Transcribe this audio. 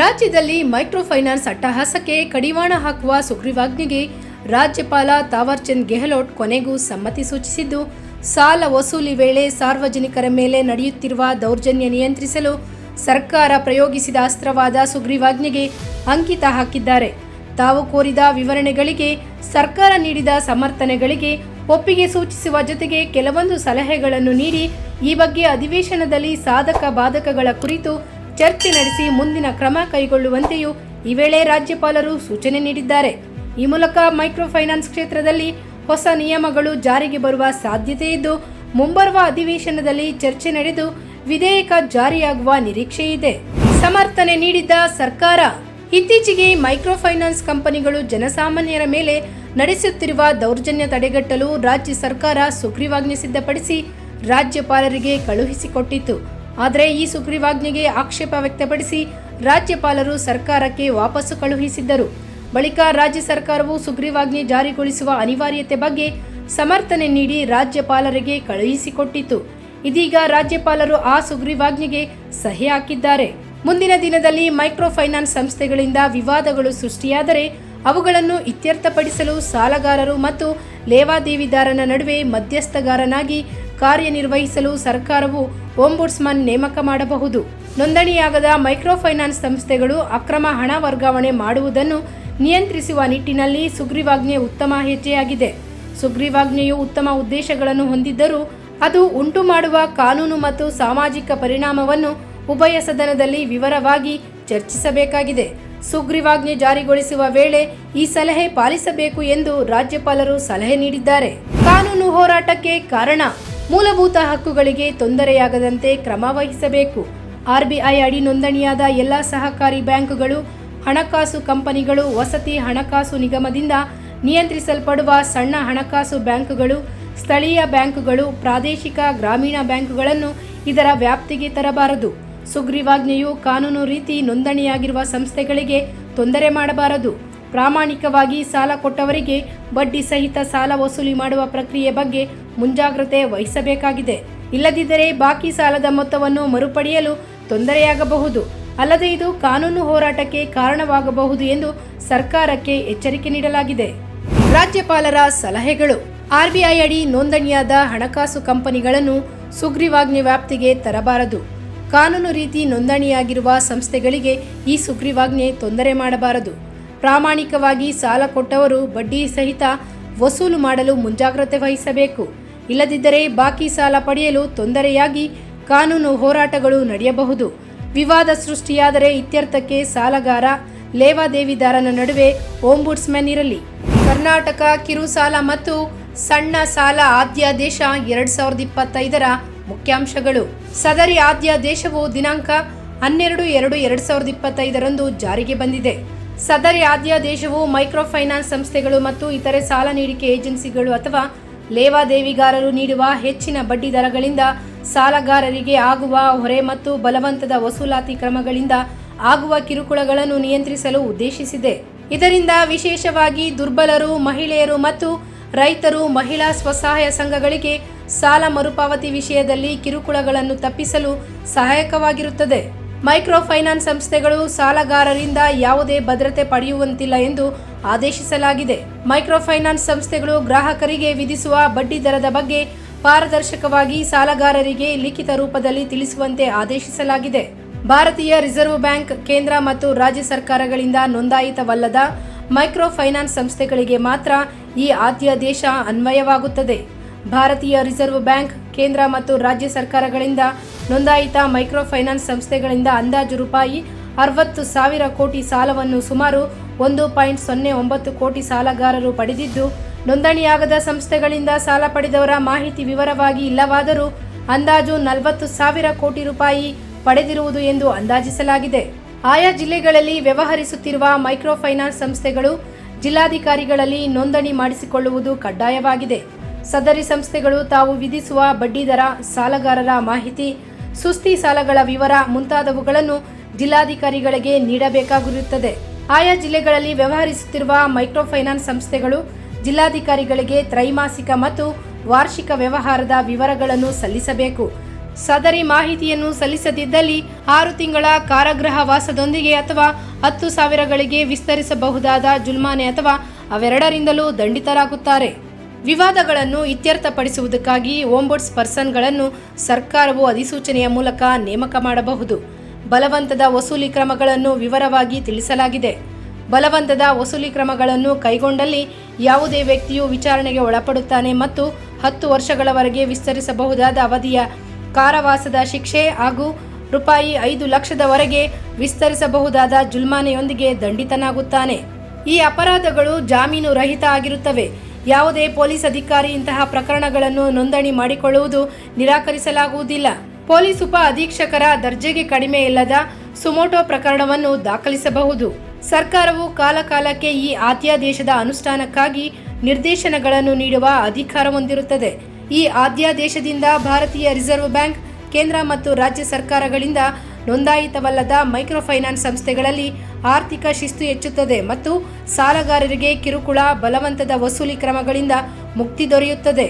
ರಾಜ್ಯದಲ್ಲಿ micro finance ಅಟ್ಟಹಾಸಕ್ಕೆ ಕಡಿವಾಣ ಹಾಕುವ ಸುಗ್ರೀವಾಜ್ಞೆಗೆ ರಾಜ್ಯಪಾಲ ತಾವರ್ಚಂದ್ ಗೆಹ್ಲೋಟ್ ಕೊನೆಗೂ ಸಮ್ಮತಿ ಸೂಚಿಸಿದ್ದು, ಸಾಲ ವಸೂಲಿ ವೇಳೆ ಸಾರ್ವಜನಿಕರ ಮೇಲೆ ನಡೆಯುತ್ತಿರುವ ದೌರ್ಜನ್ಯ ನಿಯಂತ್ರಿಸಲು ಸರ್ಕಾರ ಪ್ರಯೋಗಿಸಿದ ಅಸ್ತ್ರವಾದ ಸುಗ್ರೀವಾಜ್ಞೆಗೆ ಅಂಕಿತ ಹಾಕಿದ್ದಾರೆ. ತಾವು ಕೋರಿದ ವಿವರಣೆಗಳಿಗೆ, ಸರ್ಕಾರ ನೀಡಿದ ಸಮರ್ಥನೆಗಳಿಗೆ ಒಪ್ಪಿಗೆ ಸೂಚಿಸುವ ಜೊತೆಗೆ ಕೆಲವೊಂದು ಸಲಹೆಗಳನ್ನು ನೀಡಿ, ಈ ಬಗ್ಗೆ ಅಧಿವೇಶನದಲ್ಲಿ ಸಾಧಕ ಬಾಧಕಗಳ ಕುರಿತು ಚರ್ಚೆ ನಡೆಸಿ ಮುಂದಿನ ಕ್ರಮ ಕೈಗೊಳ್ಳುವಂತೆಯೂ ಈ ವೇಳೆ ರಾಜ್ಯಪಾಲರು ಸೂಚನೆ ನೀಡಿದ್ದಾರೆ. ಈ ಮೂಲಕ ಮೈಕ್ರೋ ಫೈನಾನ್ಸ್ ಕ್ಷೇತ್ರದಲ್ಲಿ ಹೊಸ ನಿಯಮಗಳು ಜಾರಿಗೆ ಬರುವ ಸಾಧ್ಯತೆ ಇದ್ದು, ಮುಂಬರುವ ಅಧಿವೇಶನದಲ್ಲಿ ಚರ್ಚೆ ನಡೆದು ವಿಧೇಯಕ ಜಾರಿಯಾಗುವ ನಿರೀಕ್ಷೆ ಇದೆ. ಸಮರ್ಥನೆ ನೀಡಿದ್ದ ಸರ್ಕಾರ, ಇತ್ತೀಚೆಗೆ ಮೈಕ್ರೋ ಫೈನಾನ್ಸ್ ಕಂಪನಿಗಳು ಜನಸಾಮಾನ್ಯರ ಮೇಲೆ ನಡೆಸುತ್ತಿರುವ ದೌರ್ಜನ್ಯ ತಡೆಗಟ್ಟಲು ರಾಜ್ಯ ಸರ್ಕಾರ ಸುಗ್ರೀವಾಜ್ಞೆ ಸಿದ್ಧಪಡಿಸಿ ರಾಜ್ಯಪಾಲರಿಗೆ ಕಳುಹಿಸಿಕೊಟ್ಟಿತ್ತು. ಆದರೆ ಈ ಸುಗ್ರೀವಾಜ್ಞೆಗೆ ಆಕ್ಷೇಪ ವ್ಯಕ್ತಪಡಿಸಿ ರಾಜ್ಯಪಾಲರು ಸರ್ಕಾರಕ್ಕೆ ವಾಪಸ್ಸು ಕಳುಹಿಸಿದ್ದರು. ಬಳಿಕ ರಾಜ್ಯ ಸರ್ಕಾರವು ಸುಗ್ರೀವಾಜ್ಞೆ ಜಾರಿಗೊಳಿಸುವ ಅನಿವಾರ್ಯತೆ ಬಗ್ಗೆ ಸಮರ್ಥನೆ ನೀಡಿ ರಾಜ್ಯಪಾಲರಿಗೆ ಕಳುಹಿಸಿಕೊಟ್ಟಿತು. ಇದೀಗ ರಾಜ್ಯಪಾಲರು ಆ ಸುಗ್ರೀವಾಜ್ಞೆಗೆ ಸಹಿ ಹಾಕಿದ್ದಾರೆ. ಮುಂದಿನ ದಿನದಲ್ಲಿ ಮೈಕ್ರೋ ಫೈನಾನ್ಸ್ ಸಂಸ್ಥೆಗಳಿಂದ ವಿವಾದಗಳು ಸೃಷ್ಟಿಯಾದರೆ ಅವುಗಳನ್ನು ಇತ್ಯರ್ಥಪಡಿಸಲು ಸಾಲಗಾರರು ಮತ್ತು ಲೇವಾದೇವಿದಾರನ ನಡುವೆ ಮಧ್ಯಸ್ಥಗಾರನಾಗಿ ಕಾರ್ಯನಿರ್ವಹಿಸಲು ಸರ್ಕಾರವು ಓಂಬುಡ್ಸ್ಮನ್ ನೇಮಕ ಮಾಡಬಹುದು. ನೋಂದಣಿಯಾಗದ ಮೈಕ್ರೋ ಫೈನಾನ್ಸ್ ಸಂಸ್ಥೆಗಳು ಅಕ್ರಮ ಹಣ ವರ್ಗಾವಣೆ ಮಾಡುವುದನ್ನು ನಿಯಂತ್ರಿಸುವ ನಿಟ್ಟಿನಲ್ಲಿ ಸುಗ್ರೀವಾಜ್ಞೆ ಉತ್ತಮ ಹೆಜ್ಜೆಯಾಗಿದೆ. ಸುಗ್ರೀವಾಜ್ಞೆಯು ಉತ್ತಮ ಉದ್ದೇಶಗಳನ್ನು ಹೊಂದಿದ್ದರೂ ಅದು ಉಂಟು ಮಾಡುವ ಕಾನೂನು ಮತ್ತು ಸಾಮಾಜಿಕ ಪರಿಣಾಮವನ್ನು ಉಭಯ ಸದನದಲ್ಲಿ ವಿವರವಾಗಿ ಚರ್ಚಿಸಬೇಕಾಗಿದೆ. ಸುಗ್ರೀವಾಜ್ಞೆ ಜಾರಿಗೊಳಿಸುವ ವೇಳೆ ಈ ಸಲಹೆ ಪಾಲಿಸಬೇಕು ಎಂದು ರಾಜ್ಯಪಾಲರು ಸಲಹೆ ನೀಡಿದ್ದಾರೆ. ಕಾನೂನು ಹೋರಾಟಕ್ಕೆ ಕಾರಣ ಮೂಲಭೂತ ಹಕ್ಕುಗಳಿಗೆ ತೊಂದರೆಯಾಗದಂತೆ ಕ್ರಮ ವಹಿಸಬೇಕು. ಆರ್ಬಿಐ ಅಡಿ ನೋಂದಣಿಯಾದ ಎಲ್ಲ ಸಹಕಾರಿ ಬ್ಯಾಂಕುಗಳು ಹಣಕಾಸು ಕಂಪನಿಗಳು ವಸತಿ ಹಣಕಾಸು ನಿಗಮದಿಂದ ನಿಯಂತ್ರಿಸಲ್ಪಡುವ ಸಣ್ಣ ಹಣಕಾಸು ಬ್ಯಾಂಕುಗಳು, ಸ್ಥಳೀಯ ಬ್ಯಾಂಕುಗಳು, ಪ್ರಾದೇಶಿಕ ಗ್ರಾಮೀಣ ಬ್ಯಾಂಕುಗಳನ್ನು ಇದರ ವ್ಯಾಪ್ತಿಗೆ ತರಬಾರದು. ಸುಗ್ರೀವಾಜ್ಞೆಯು ಕಾನೂನು ರೀತಿ ನೋಂದಣಿಯಾಗಿರುವ ಸಂಸ್ಥೆಗಳಿಗೆ ತೊಂದರೆ ಮಾಡಬಾರದು. ಪ್ರಾಮಾಣಿಕವಾಗಿ ಸಾಲ ಕೊಟ್ಟವರಿಗೆ ಬಡ್ಡಿ ಸಹಿತ ಸಾಲ ವಸೂಲಿ ಮಾಡುವ ಪ್ರಕ್ರಿಯೆ ಬಗ್ಗೆ ಮುಂಜಾಗ್ರತೆ ವಹಿಸಬೇಕಾಗಿದೆ. ಇಲ್ಲದಿದ್ದರೆ ಬಾಕಿ ಸಾಲದ ಮೊತ್ತವನ್ನು ಮರುಪಡೆಯಲು ತೊಂದರೆಯಾಗಬಹುದು. ಅಲ್ಲದೆ ಇದು ಕಾನೂನು ಹೋರಾಟಕ್ಕೆ ಕಾರಣವಾಗಬಹುದು ಎಂದು ಸರ್ಕಾರಕ್ಕೆ ಎಚ್ಚರಿಕೆ ನೀಡಲಾಗಿದೆ. ರಾಜ್ಯಪಾಲರ ಸಲಹೆಗಳು. ಆರ್ಬಿಐ ಅಡಿ ನೋಂದಣಿಯಾದ ಹಣಕಾಸು ಕಂಪನಿಗಳನ್ನು ಸುಗ್ರೀವಾಜ್ಞೆ ವ್ಯಾಪ್ತಿಗೆ ತರಬಾರದು. ಕಾನೂನು ರೀತಿ ನೋಂದಣಿಯಾಗಿರುವ ಸಂಸ್ಥೆಗಳಿಗೆ ಈ ಸುಗ್ರೀವಾಜ್ಞೆ ತೊಂದರೆ ಮಾಡಬಾರದು. ಪ್ರಾಮಾಣಿಕವಾಗಿ ಸಾಲ ಕೊಟ್ಟವರು ಬಡ್ಡಿ ಸಹಿತ ವಸೂಲು ಮಾಡಲು ಮುಂಜಾಗ್ರತೆ ವಹಿಸಬೇಕು. ಇಲ್ಲದಿದ್ದರೆ ಬಾಕಿ ಸಾಲ ಪಡೆಯಲು ತೊಂದರೆಯಾಗಿ ಕಾನೂನು ಹೋರಾಟಗಳು ನಡೆಯಬಹುದು. ವಿವಾದ ಸೃಷ್ಟಿಯಾದರೆ ಇತ್ಯರ್ಥಕ್ಕೆ ಸಾಲಗಾರ ಲೇವಾದೇವಿದಾರನ ನಡುವೆ ಓಂಬುಡ್ಸ್ಮನ್ ಇರಲಿ. ಕರ್ನಾಟಕ ಕಿರು ಸಾಲ ಮತ್ತು ಸಣ್ಣ ಸಾಲ ಆದ್ಯಾದೇಶ ಎರಡ್ ಸಾವಿರದ ಇಪ್ಪತ್ತೈದರ ಮುಖ್ಯಾಂಶಗಳು. ಸದರಿ ಆದ್ಯಾದೇಶವು ದಿನಾಂಕ ಹನ್ನೆರಡು ಎರಡು ಎರಡ್ ಸಾವಿರದ ಇಪ್ಪತ್ತೈದರಂದು ಜಾರಿಗೆ ಬಂದಿದೆ. ಸದರಿ ಆದ್ಯಾದೇಶವು ಮೈಕ್ರೋ ಫೈನಾನ್ಸ್ ಸಂಸ್ಥೆಗಳು ಮತ್ತು ಇತರೆ ಸಾಲ ನೀಡಿಕೆ ಏಜೆನ್ಸಿಗಳು ಅಥವಾ ಲೇವಾದೇವಿಗಾರರು ನೀಡುವ ಹೆಚ್ಚಿನ ಬಡ್ಡಿ ದರಗಳಿಂದ ಸಾಲಗಾರರಿಗೆ ಆಗುವ ಹೊರೆ ಮತ್ತು ಬಲವಂತದ ವಸೂಲಾತಿ ಕ್ರಮಗಳಿಂದ ಆಗುವ ಕಿರುಕುಳಗಳನ್ನು ನಿಯಂತ್ರಿಸಲು ಉದ್ದೇಶಿಸಿದೆ. ಇದರಿಂದ ವಿಶೇಷವಾಗಿ ದುರ್ಬಲರು, ಮಹಿಳೆಯರು ಮತ್ತು ರೈತರು ಮಹಿಳಾ ಸ್ವಸಹಾಯ ಸಂಘಗಳಿಗೆ ಸಾಲ ಮರುಪಾವತಿ ವಿಷಯದಲ್ಲಿ ಕಿರುಕುಳಗಳನ್ನು ತಪ್ಪಿಸಲು ಸಹಾಯಕವಾಗಿರುತ್ತದೆ. ಮೈಕ್ರೋ ಫೈನಾನ್ಸ್ ಸಂಸ್ಥೆಗಳು ಸಾಲಗಾರರಿಂದ ಯಾವುದೇ ಭದ್ರತೆ ಪಡೆಯುವಂತಿಲ್ಲ ಎಂದು ಆದೇಶಿಸಲಾಗಿದೆ. ಮೈಕ್ರೋ ಫೈನಾನ್ಸ್ ಸಂಸ್ಥೆಗಳು ಗ್ರಾಹಕರಿಗೆ ವಿಧಿಸುವ ಬಡ್ಡಿ ದರದ ಬಗ್ಗೆ ಪಾರದರ್ಶಕವಾಗಿ ಸಾಲಗಾರರಿಗೆ ಲಿಖಿತ ರೂಪದಲ್ಲಿ ತಿಳಿಸುವಂತೆ ಆದೇಶಿಸಲಾಗಿದೆ. ಭಾರತೀಯ ರಿಸರ್ವ್ ಬ್ಯಾಂಕ್, ಕೇಂದ್ರ ಮತ್ತು ರಾಜ್ಯ ಸರ್ಕಾರಗಳಿಂದ ನೋಂದಾಯಿತವಲ್ಲದ ಮೈಕ್ರೋ ಫೈನಾನ್ಸ್ ಸಂಸ್ಥೆಗಳಿಗೆ ಮಾತ್ರ ಈ ಆದ್ಯಾದೇಶ ಅನ್ವಯವಾಗುತ್ತದೆ. ಭಾರತೀಯ ರಿಸರ್ವ್ ಬ್ಯಾಂಕ್, ಕೇಂದ್ರ ಮತ್ತು ರಾಜ್ಯ ಸರ್ಕಾರಗಳಿಂದ ನೋಂದಾಯಿತ ಮೈಕ್ರೋ ಫೈನಾನ್ಸ್ ಸಂಸ್ಥೆಗಳಿಂದ ಅಂದಾಜು ರೂಪಾಯಿ ಅರವತ್ತು ಸಾವಿರ ಕೋಟಿ ಸಾಲವನ್ನು ಸುಮಾರು ಒಂದು ಪಾಯಿಂಟ್ ಸೊನ್ನೆ ಒಂಬತ್ತು ಕೋಟಿ ಸಾಲಗಾರರು ಪಡೆದಿದ್ದು, ನೋಂದಣಿಯಾಗದ ಸಂಸ್ಥೆಗಳಿಂದ ಸಾಲ ಪಡೆದವರ ಮಾಹಿತಿ ವಿವರವಾಗಿ ಇಲ್ಲವಾದರೂ ಅಂದಾಜು ನಲವತ್ತು ಸಾವಿರ ಕೋಟಿ ರೂಪಾಯಿ ಪಡೆದಿರುವುದು ಎಂದು ಅಂದಾಜಿಸಲಾಗಿದೆ. ಆಯಾ ಜಿಲ್ಲೆಗಳಲ್ಲಿ ವ್ಯವಹರಿಸುತ್ತಿರುವ ಮೈಕ್ರೋ ಫೈನಾನ್ಸ್ ಸಂಸ್ಥೆಗಳು ಜಿಲ್ಲಾಧಿಕಾರಿಗಳಲ್ಲಿ ನೋಂದಣಿ ಮಾಡಿಸಿಕೊಳ್ಳುವುದು ಕಡ್ಡಾಯವಾಗಿದೆ. ಸದರಿ ಸಂಸ್ಥೆಗಳು ತಾವು ವಿಧಿಸುವ ಬಡ್ಡಿದರ ಸಾಲಗಾರರ ಮಾಹಿತಿ, ಸುಸ್ತಿ ಸಾಲಗಳ ವಿವರ ಮುಂತಾದವುಗಳನ್ನು ಜಿಲ್ಲಾಧಿಕಾರಿಗಳಿಗೆ ನೀಡಬೇಕಾಗಿರುತ್ತದೆ. ಆಯಾ ಜಿಲ್ಲೆಗಳಲ್ಲಿ ವ್ಯವಹರಿಸುತ್ತಿರುವ ಮೈಕ್ರೋ ಫೈನಾನ್ಸ್ ಸಂಸ್ಥೆಗಳು ಜಿಲ್ಲಾಧಿಕಾರಿಗಳಿಗೆ ತ್ರೈಮಾಸಿಕ ಮತ್ತು ವಾರ್ಷಿಕ ವ್ಯವಹಾರದ ವಿವರಗಳನ್ನು ಸಲ್ಲಿಸಬೇಕು. ಸದರಿ ಮಾಹಿತಿಯನ್ನು ಸಲ್ಲಿಸದಿದ್ದಲ್ಲಿ ಆರು ತಿಂಗಳ ಕಾರಾಗೃಹ ವಾಸದೊಂದಿಗೆ ಅಥವಾ ಹತ್ತು ಸಾವಿರಗಳಿಗೆ ವಿಸ್ತರಿಸಬಹುದಾದ ಜುಲ್ಮಾನೆ ಅಥವಾ ಅವೆರಡರಿಂದಲೂ ದಂಡಿತರಾಗುತ್ತಾರೆ. ವಿವಾದಗಳನ್ನು ಇತ್ಯರ್ಥಪಡಿಸುವುದಕ್ಕಾಗಿ ಓಂಬುಡ್ಸ್ ಪರ್ಸನ್ಗಳನ್ನು ಸರ್ಕಾರವು ಅಧಿಸೂಚನೆಯ ಮೂಲಕ ನೇಮಕ ಮಾಡಬಹುದು. ಬಲವಂತದ ವಸೂಲಿ ಕ್ರಮಗಳನ್ನು ವಿವರವಾಗಿ ತಿಳಿಸಲಾಗಿದೆ. ಬಲವಂತದ ವಸೂಲಿ ಕ್ರಮಗಳನ್ನು ಕೈಗೊಂಡಲ್ಲಿ ಯಾವುದೇ ವ್ಯಕ್ತಿಯು ವಿಚಾರಣೆಗೆ ಒಳಪಡುತ್ತಾನೆ ಮತ್ತು ಹತ್ತು ವರ್ಷಗಳವರೆಗೆ ವಿಸ್ತರಿಸಬಹುದಾದ ಅವಧಿಯ ಕಾರಾವಾಸದ ಶಿಕ್ಷೆ ಹಾಗೂ ರೂಪಾಯಿ ಐದು ಲಕ್ಷದವರೆಗೆ ವಿಸ್ತರಿಸಬಹುದಾದ ಜುಲ್ಮಾನೆಯೊಂದಿಗೆ ದಂಡಿತನಾಗುತ್ತಾನೆ. ಈ ಅಪರಾಧಗಳು ಜಾಮೀನು ರಹಿತ ಆಗಿರುತ್ತವೆ. ಯಾವುದೇ ಪೊಲೀಸ್ ಅಧಿಕಾರಿ ಇಂತಹ ಪ್ರಕರಣಗಳನ್ನು ನೋಂದಣಿ ಮಾಡಿಕೊಳ್ಳುವುದು ನಿರಾಕರಿಸಲಾಗುವುದಿಲ್ಲ. ಪೊಲೀಸ್ ಉಪ ಅಧೀಕ್ಷಕರ ದರ್ಜೆಗೆ ಕಡಿಮೆ ಇಲ್ಲದ ಸುಮೋಟೋ ಪ್ರಕರಣವನ್ನು ದಾಖಲಿಸಬಹುದು. ಸರ್ಕಾರವು ಕಾಲಕಾಲಕ್ಕೆ ಈ ಆದ್ಯಾದೇಶದ ಅನುಷ್ಠಾನಕ್ಕಾಗಿ ನಿರ್ದೇಶನಗಳನ್ನು ನೀಡುವ ಅಧಿಕಾರ ಹೊಂದಿರುತ್ತದೆ. ಈ ಆದ್ಯಾದೇಶದಿಂದ ಭಾರತೀಯ ರಿಸರ್ವ್ ಬ್ಯಾಂಕ್, ಕೇಂದ್ರ ಮತ್ತು ರಾಜ್ಯ ಸರ್ಕಾರಗಳಿಂದ ನೋಂದಾಯಿತವಲ್ಲದ ಮೈಕ್ರೋಫೈನಾನ್ಸ್ ಸಂಸ್ಥೆಗಳಲ್ಲಿ ಆರ್ಥಿಕ ಶಿಸ್ತು ಹೆಚ್ಚುತ್ತದೆ ಮತ್ತು ಸಾಲಗಾರರಿಗೆ ಕಿರುಕುಳ ಬಲವಂತದ ವಸೂಲಿ ಕ್ರಮಗಳಿಂದ ಮುಕ್ತಿ ದೊರೆಯುತ್ತದೆ.